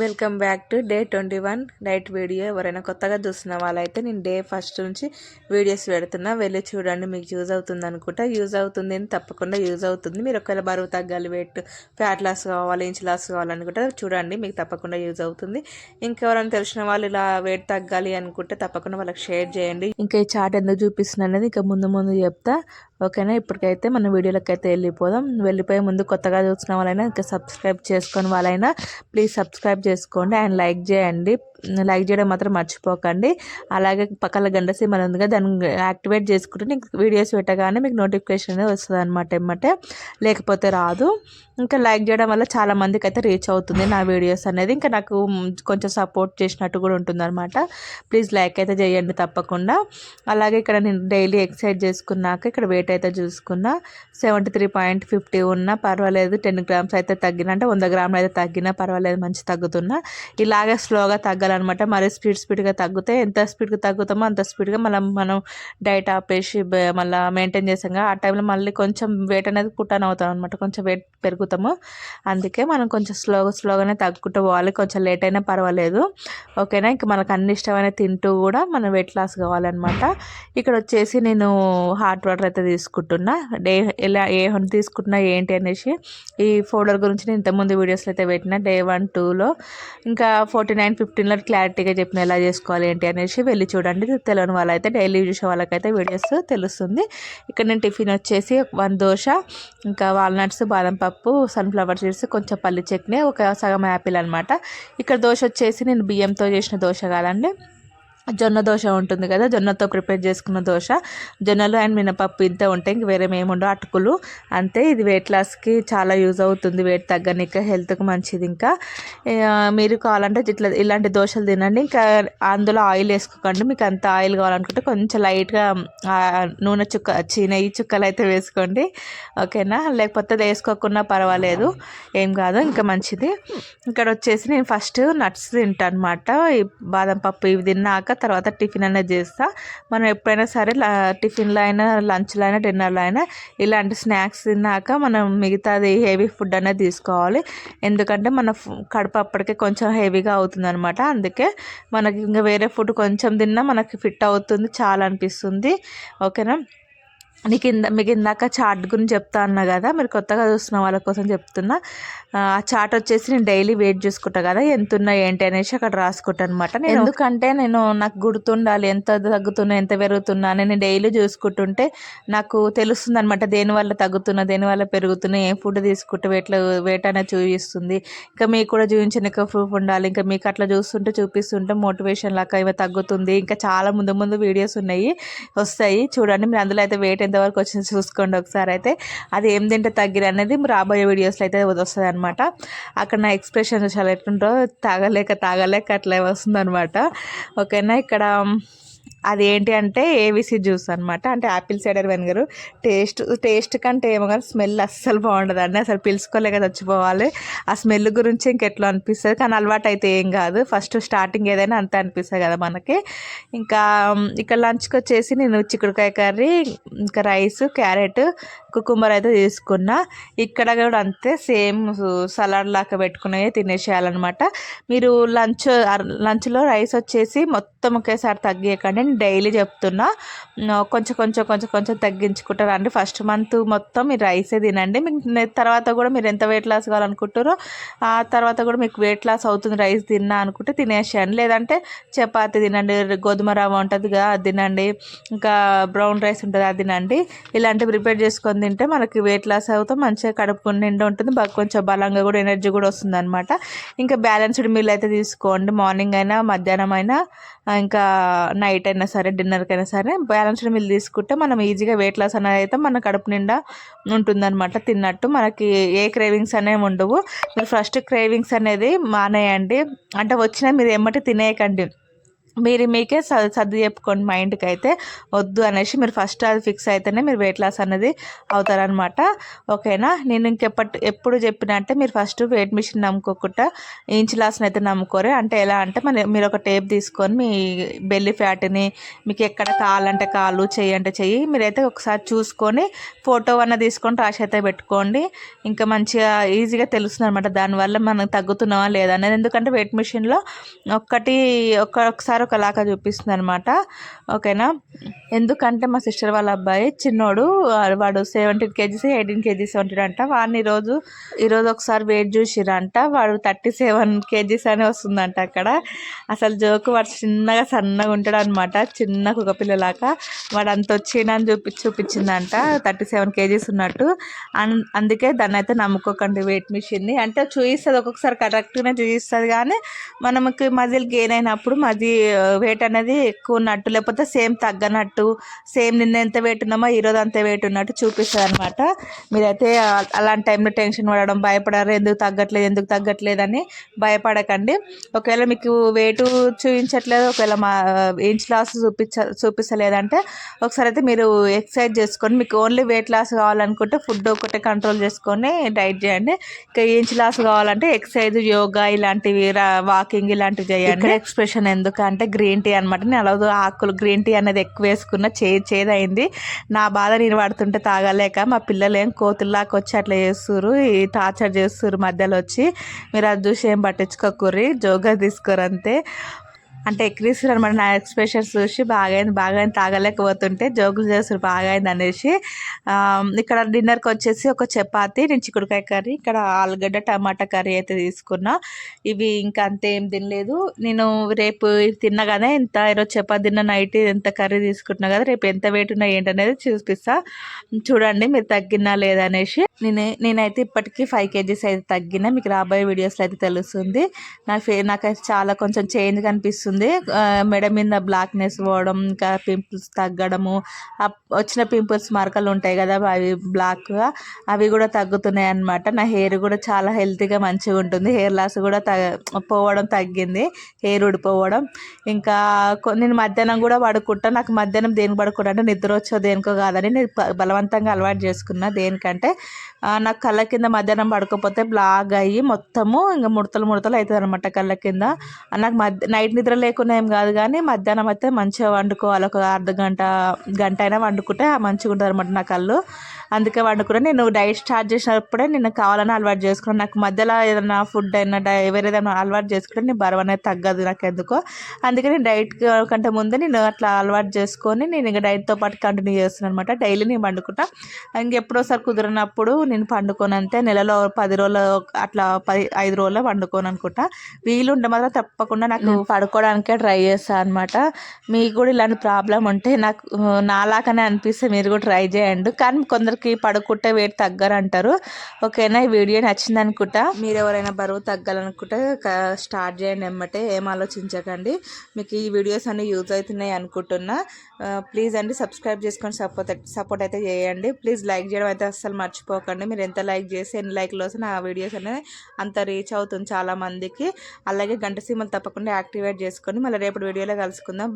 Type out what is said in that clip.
Welcome back to day twenty one night video ఎవరైనా కొత్తగా చూస్తున్న వాళ్ళైతే నేను డే ఫస్ట్ నుంచి వీడియోస్ పెడుతున్నా. వెళ్ళి చూడండి మీకు యూజ్ అవుతుంది అనుకుంటా. యూజ్ అవుతుంది అని తప్పకుండా యూజ్ అవుతుంది. మీరు ఒకవేళ బరువు తగ్గాలి వెయిట్ ఫ్యాట్ లాస్ కావాలి ఇంచ్ లాస్ కావాలనుకుంటే చూడండి మీకు తప్పకుండా యూజ్ అవుతుంది. ఇంకెవరైనా తెలిసిన వాళ్ళు ఇలా వెయిట్ తగ్గాలి అనుకుంటే తప్పకుండా వాళ్ళకి షేర్ చేయండి. ఇంకా ఈ చాట్ ఎందుకు చూపిస్తున్నా అనేది ఇంకా ముందు ముందు చెప్తా. ఓకేనా ఇప్పటికైతే మన వీడియోలోకి అయితే వెళ్ళిపోదాం. వెళ్ళిపోయే ముందు కొత్తగా చూసిన వాళ్ళైనా ఇంకా సబ్స్క్రైబ్ చేసుకొని వాళ్ళైనా ప్లీజ్ సబ్స్క్రైబ్ చేసుకోండి చేసుకోండి అండ్ లైక్ చేయండి. లైక్ చేయడం మాత్రం మర్చిపోకండి. అలాగే పక్కన గంట సిమ్మల్ ఉంది కదా దాన్ని యాక్టివేట్ చేసుకుంటే నీకు వీడియోస్ పెట్టగానే మీకు నోటిఫికేషన్ అనేది వస్తుంది అనమాట ఏమంటే లేకపోతే రాదు. ఇంకా లైక్ చేయడం వల్ల చాలా మందికి అయితే రీచ్ అవుతుంది నా వీడియోస్ అనేది. ఇంకా నాకు కొంచెం సపోర్ట్ చేసినట్టు కూడా ఉంటుంది అనమాట ప్లీజ్ లైక్ అయితే చేయండి తప్పకుండా. అలాగే ఇక్కడ నేను డైలీ ఎక్సర్సైజ్ చేసుకున్నాక ఇక్కడ వెయిట్ అయితే చూసుకున్నా. సెవెంటీ త్రీ పాయింట్ ఫిఫ్టీ ఉన్నా పర్వాలేదు. టెన్ గ్రామ్స్ అయితే తగ్గిన అంటే వంద గ్రాములు అయితే తగ్గినా పర్వాలేదు మంచి తగ్గుతున్నా. ఇలాగే స్లోగా తగ్గ తగ్గాలన్నమాట. మరీ స్పీడ్ స్పీడ్గా తగ్గితే ఎంత స్పీడ్గా తగ్గుతామో అంత స్పీడ్గా మళ్ళీ మనం డైట్ ఆపేసి మళ్ళీ మెయింటైన్ చేసాం కదా ఆ టైంలో మళ్ళీ కొంచెం వెయిట్ అనేది పుట్టాన్ అవుతాం అనమాట కొంచెం వెయిట్ పెరుగుతాము. అందుకే మనం కొంచెం స్లోగా స్లోగానే తగ్గుకుంటూ పోవాలి. కొంచెం లేట్ అయినా పర్వాలేదు. ఓకేనా ఇంకా మనకు అన్ని ఇష్టమైన తింటూ కూడా మనం వెయిట్ లాస్ కావాలన్నమాట. ఇక్కడ వచ్చేసి నేను హాట్ వాటర్ అయితే తీసుకుంటున్నా. డే ఎలా ఏ తీసుకుంటున్నా ఏంటి అనేసి ఈ ఫోల్డర్ గురించి నేను ఇంతకుముందు వీడియోస్లో అయితే పెట్టిన. డే వన్ టూలో ఇంకా ఫోర్టీ నైన్ ఫిఫ్టీన్లో క్లారిటీగా చెప్పిన ఎలా చేసుకోవాలి ఏంటి అనేసి వెళ్ళి చూడండి. తెలియని వాళ్ళైతే డైలీ చూసే వాళ్ళకైతే వీడియోస్ తెలుస్తుంది. ఇక్కడ నేను టిఫిన్ వచ్చేసి వన్ దోశ ఇంకా వాల్నట్స్ బాదం పప్పు సన్ఫ్లవర్ సీడ్స్ కొంచెం పల్లి చట్నీ ఒక సగం యాపిల్ అనమాట ఇక్కడ దోశ వచ్చేసి నేను బియ్యంతో చేసిన దోశ కాదండి. జొన్న దోశ ఉంటుంది కదా జొన్నతో ప్రిపేర్ చేసుకున్న దోశ. జొన్నలు అండ్ మినపప్పు ఇంత ఉంటాయి ఇంక వేరే ఏముండవు అటుకులు. అంతే ఇది వెయిట్ లాస్కి చాలా యూజ్ అవుతుంది వెయిట్ తగ్గనిక హెల్త్కి మంచిది ఇంకా. మీరు కావాలంటే ఇట్లా ఇలాంటి దోశలు తినండి ఇంకా అందులో ఆయిల్ వేసుకోకండి. మీకు అంత ఆయిల్ కావాలనుకుంటే కొంచెం లైట్గా నూనె చుక్క చీ నెయ్యి చుక్కలు అయితే వేసుకోండి. ఓకేనా? లేకపోతే వేసుకోకుండా పర్వాలేదు ఏం కాదు ఇంకా మంచిది. ఇక్కడ వచ్చేసి నేను ఫస్ట్ నట్స్ తింటాను అనమాట ఈ బాదం పప్పు ఇవి తిన్నాక తర్వాత టిఫిన్ అనేది చేస్తా. మనం ఎప్పుడైనా సరే టిఫిన్లో అయినా లంచ్లో అయినా డిన్నర్లో అయినా ఇలాంటి స్నాక్స్ తిన్నాక మనం మిగతాది హెవీ ఫుడ్ అనేది తీసుకోవాలి. ఎందుకంటే మన కడుపు అప్పటికే కొంచెం హెవీగా అవుతుంది అనమాట అందుకే మనకి ఇంకా వేరే ఫుడ్ కొంచెం తిన్నా మనకి ఫిట్ అవుతుంది చాలా అనిపిస్తుంది. ఓకేనా? నీకు ఇంద మీకు ఇందాక చాట్ గురించి చెప్తా అన్నా కదా మీరు కొత్తగా చూస్తున్న వాళ్ళ కోసం చెప్తున్నా. ఆ చాట్ వచ్చేసి నేను డైలీ వెయిట్ చూసుకుంటా కదా ఎంత ఉన్నా ఏంటి అనేసి అక్కడ రాసుకుంటాను అనమాట నేను ఎందుకంటే నేను నాకు గుర్తుండాలి ఎంత తగ్గుతున్నా ఎంత పెరుగుతున్నా నేను డైలీ చూసుకుంటుంటే నాకు తెలుస్తుంది అనమాట దేనివల్ల తగ్గుతున్నా దేనివల్ల పెరుగుతున్నా ఏం ఫుడ్ తీసుకుంటే వెయిట్ వెయిట్ అనేది చూపిస్తుంది. ఇంకా మీకు కూడా చూపించిన ప్రూఫ్ ఉండాలి ఇంకా మీకు అట్లా చూస్తుంటే చూపిస్తుంటే మోటివేషన్ లాగా ఇవి తగ్గుతుంది. ఇంకా చాలా ముందు ముందు వీడియోస్ ఉన్నాయి వస్తాయి. చూడండి మీరు అందులో అయితే వెయిట్ ఎంతవరకు వచ్చింది చూసుకోండి ఒకసారి అయితే. అది ఏం తింటే తగ్గిరి అనేది రాబోయే వీడియోస్లో అయితే వస్తుంది అనమాట అక్కడ నా ఎక్స్ప్రెషన్ చాలా ఎట్లుంటో తాగలేక తాగలేక అట్లా వస్తుంది అనమాట ఓకేనా ఇక్కడ అది ఏంటి అంటే ఏవిసి జ్యూస్ అనమాట అంటే apple cider vinegar. Taste taste కంటే ఏమో కానీ స్మెల్ అస్సలు బాగుండదు అండి అసలు పిలుచుకోలేక చచ్చిపోవాలి. ఆ స్మెల్ గురించి ఇంకెట్లా అనిపిస్తుంది? కానీ అలవాటు అయితే ఏం కాదు. ఫస్ట్ స్టార్టింగ్ ఏదైనా అంతే అనిపిస్తుంది కదా మనకి. ఇంకా ఇక్కడ లంచ్కి వచ్చేసి నేను చిక్కుడుకాయ కర్రీ ఇంకా రైస్ క్యారెట్ కుకుంబర్ అయితే తీసుకున్నా. ఇక్కడ కూడా అంతే సేమ్ సలాడ్ లాగా పెట్టుకునే తినేసేయాలన్నమాట. మీరు లంచ్ లంచ్లో రైస్ వచ్చేసి మొత్తం ఒకేసారి తగ్గియకండి. డైలీ చెప్తున్నా. కొంచెం కొంచెం కొంచెం కొంచెం తగ్గించుకుంటారు. అండి ఫస్ట్ మంత్ మొత్తం మీరు రైసే తినండి. మీకు తర్వాత కూడా మీరు ఎంత వెయిట్ లాస్ కావాలనుకుంటారో ఆ తర్వాత కూడా మీకు వెయిట్ లాస్ అవుతుంది. రైస్ తిన్నా అనుకుంటే తినేసేయండి. లేదంటే చపాతి తినండి. గోధుమ రవ్వ ఉంటుంది కదా అది తినండి. ఇంకా బ్రౌన్ రైస్ ఉంటుంది అది తినండి. ఇలాంటివి ప్రిపేర్ చేసుకొని తింటే మనకి వెయిట్ లాస్ అవుతాం. మంచిగా కడుపు నిండా ఉంటుంది. కొంచెం బలంగా కూడా ఎనర్జీ కూడా వస్తుంది అనమాట ఇంకా బ్యాలెన్స్డ్ మీల్ అయితే తీసుకోండి. మార్నింగ్ అయినా మధ్యాహ్నం అయినా ఇంకా నైట్ అయినా అయినా సరే డిన్నర్కైనా సరే బ్యాలెన్స్డ్ మీల్ తీసుకుంటే మనం ఈజీగా వెయిట్ లాస్ అనేది అయితే మన కడుపు నిండా ఉంటుందన్నమాట. తిన్నట్టు మనకి ఏ క్రేవింగ్స్ అనేవి ఉండవు. మీరు ఫస్ట్ క్రేవింగ్స్ అనేది మానేయండి. అంటే వచ్చినా మీరు ఏమంటే తినేయకండి. మీరు మీకే స- సర్ది చెప్పుకోండి మైండ్కి అయితే వద్దు అనేసి మీరు ఫస్ట్ అది ఫిక్స్ అయితేనే మీరు వెయిట్ లాస్ అనేది అవుతారనమాట ఓకేనా? నేను ఇంకెప్పటి ఎప్పుడు చెప్పిన అంటే మీరు ఫస్ట్ వెయిట్ మిషన్ నమ్ముకోకుండా ఇంచ్ లాస్ని అయితే నమ్ముకోరే. అంటే ఎలా అంటే మన మీరు ఒక టేప్ తీసుకొని మీ బెల్లి ఫ్యాట్ని మీకు ఎక్కడ కాలంటే కాలు చెయ్యి అంటే చెయ్యి మీరైతే ఒకసారి చూసుకొని ఫోటో అన్న తీసుకొని రాసి అయితే పెట్టుకోండి. ఇంకా మంచిగా ఈజీగా తెలుస్తుంది అనమాట దానివల్ల మనం తగ్గుతున్నావా లేదా అనేది. ఎందుకంటే వెయిట్ మిషన్లో ఒక్కటి ఒక్కొక్కసారి ఒకలాగా చూపిస్తుంది అనమాట ఓకేనా? ఎందుకంటే మా సిస్టర్ వాళ్ళ అబ్బాయి చిన్నోడు వాడు సెవెంటీన్ కేజీస్ ఎయిటీన్ కేజీస్ ఉంటాడంట. వాడిని ఈరోజు ఈరోజు ఒకసారి వెయిట్ చూసిరంట. వాడు థర్టీ సెవెన్ కేజీస్ అని వస్తుందంట అక్కడ. అసలు జోకు వాడు చిన్నగా సన్నగా ఉంటాడు అనమాట చిన్న కుక్క పిల్లలాగా. వాడు అంత వచ్చిందని చూపి చూపించిందంట థర్టీ సెవెన్ కేజీస్ ఉన్నట్టు. అన్- అందుకే దాన్ని అయితే నమ్ముకోకండి వెయిట్ మిషన్ని. అంటే చూపిస్తుంది ఒక్కొక్కసారి కరెక్ట్గానే చూపిస్తుంది కానీ మనకి మజిల్ గెయిన్ అయినప్పుడు మది వెయిట్ అనేది ఎక్కువ ఉన్నట్టు లేకపోతే సేమ్ తగ్గనట్టు సేమ్ నిన్న ఎంత వెయిట్ ఉన్నామో ఈరోజు అంతే వెయిట్ ఉన్నట్టు చూపిస్తుంది అనమాట మీరైతే అలాంటి టైంలో టెన్షన్ పడడం భయపడారు ఎందుకు తగ్గట్లేదు ఎందుకు తగ్గట్లేదు అని భయపడకండి. ఒకవేళ మీకు వెయిట్ చూపించట్లేదు ఒకవేళ మా ఇంచ్ లాస్ చూపించ చూపిస్తలేదంటే ఒకసారి అయితే మీరు ఎక్సర్సైజ్ చేసుకొని మీకు ఓన్లీ వెయిట్ లాస్ కావాలనుకుంటే ఫుడ్ ఒకటే కంట్రోల్ చేసుకొని డైట్ చేయండి. ఇంకా ఇంచ్ లాస్ కావాలంటే ఎక్సర్సైజ్ యోగా ఇలాంటివి వాకింగ్ ఇలాంటివి చేయండి. ఎక్స్ప్రెషన్ ఎందుకంటే అంటే గ్రీన్ టీ అనమాట నేను అలా ఆకులు గ్రీన్ టీ అనేది ఎక్కువ వేసుకున్న చే చేదైంది. నా బాధ నేను పడుతుంటే తాగలేక మా పిల్లలు ఏం కోతుల్లాకి వచ్చి అట్లా చేస్తుర్రు ఈ టార్చర్ చేస్తుర్రు మధ్యలో వచ్చి. మీరు అది చూసి ఏం పట్టించుకోకూరి జోగా తీసుకోరు అంతే. అంటే ఎక్కిరిస్తారు అనమాట నా ఎక్స్ప్రెషన్స్ చూసి బాగైంది బాగైంది బాగా తాగలేకపోతుంటే జోకులు చేస్తారు బాగైంది అనేసి. ఇక్కడ డిన్నర్కి వచ్చేసి ఒక చపాతి నేను చిక్కుడుకాయ కర్రీ ఇక్కడ ఆలుగడ్డ టమాటా కర్రీ అయితే తీసుకున్నా. ఇవి ఇంకా అంతే ఏం తినలేదు. నేను రేపు ఇవి తిన్నా కదా ఇంత ఈరోజు చపాతి తిన్న నైట్ ఎంత కర్రీ తీసుకుంటున్నా కదా రేపు ఎంత వెయిట్ ఉన్నా ఏంటనేది చూపిస్తా. చూడండి మీరు తగ్గినా లేదా అనేసి. నేనైతే ఇప్పటికీ ఫైవ్ కేజీస్ అయితే తగ్గినా మీకు రాబోయే వీడియోస్లో అయితే తెలుస్తుంది. నా ఫే నాకైతే చాలా కొంచెం చేంజ్ కనిపిస్తుంది. ఉంది. మెడ మీద బ్లాక్నెస్ పోవడం ఇంకా పింపుల్స్ తగ్గడము వచ్చిన పింపుల్స్ మరకలు ఉంటాయి కదా అవి బ్లాక్గా అవి కూడా తగ్గుతున్నాయి అన్నమాట. నా హెయిర్ కూడా చాలా హెల్తీగా మంచిగా ఉంటుంది. హెయిర్ లాస్ కూడా తగ్గ పోవడం తగ్గింది. హెయిర్ ఊడిపోవడం. ఇంకా నేను మధ్యాహ్నం కూడా పడుకుంటా. నాకు మధ్యాహ్నం దేనికి పడుకుంటా అంటే నిద్ర వచ్చో దేనికో కాదని నేను బలవంతంగా అలవాటు చేసుకున్నా దేనికంటే నాకు కళ్ళ కింద మధ్యాహ్నం పడుకోపోతే బ్లాగ్ అయ్యి మొత్తము ఇంకా ముడతలు ముడతలు అవుతుంది అనమాట కళ్ళ కింద. నాకు మధ్య నైట్ నిద్ర లేకుండా ఏం కాదు కానీ మధ్యాహ్నం అయితే మంచిగా వండుకోవాలి. ఒక అర్ధ గంట గంట అయినా వండుకుంటే మంచిగా ఉంటుంది అనమాట నా కళ్ళు. అందుకే వండుకున్నా నేను డైట్ స్టార్ట్ చేసినప్పుడే నేను కావాలని అలవాటు చేసుకున్నాను. నాకు మధ్యలో ఏదైనా ఫుడ్ అయినా డై వేరే ఏదైనా అలవాటు చేసుకుంటే నేను బరువు అనేది తగ్గదు నాకు ఎందుకో అందుకే నేను డైట్ కంటే ముందే నేను అట్లా అలవాటు చేసుకొని నేను ఇంకా డైట్తో పాటు కంటిన్యూ చేస్తున్నాను అనమాట డైలీ నేను వండుకుంటా ఇంకెప్పుడోసారి కుదిరినప్పుడు నేను పండుకొని అంతే నెలలో పది రోజులు అట్లా పది ఐదు రోజులు వండుకోను అనుకుంటా. వీలుంటే మాత్రం తప్పకుండా నాకు పడుకోవడానికే ట్రై చేస్తాను అనమాట మీకు కూడా ఇలాంటి ప్రాబ్లం ఉంటే నాకు నాలాగానే అనిపిస్తే మీరు కూడా ట్రై చేయండి. కానీ బరువుకి పడుకుంటే వెయిట్ తగ్గరు అంటారు ఓకేనా? ఈ వీడియో నచ్చింది అనుకుంటా మీరు ఎవరైనా బరువు తగ్గాలనుకుంటే క- స్టార్ట్ చేయండి ఎమ్మటే. ఏం ఆలోచించకండి. మీకు ఈ వీడియోస్ అన్ని యూజ్ అవుతున్నాయి అనుకుంటున్నా. ప్లీజ్ అండి సబ్స్క్రైబ్ చేసుకొని సపోర్ట్ సపోర్ట్ అయితే చేయండి. ప్లీజ్ లైక్ చేయడం అయితే అస్సలు మర్చిపోకండి. మీరు ఎంత లైక్ చేసి ఎన్ని లైక్లు వస్తే నా వీడియోస్ అనేది అంత రీచ్ అవుతుంది చాలా మందికి అలాగే గంట సీమలు తప్పకుండా యాక్టివేట్ చేసుకొని మళ్ళీ రేపటి వీడియోలో కలుసుకుందాం.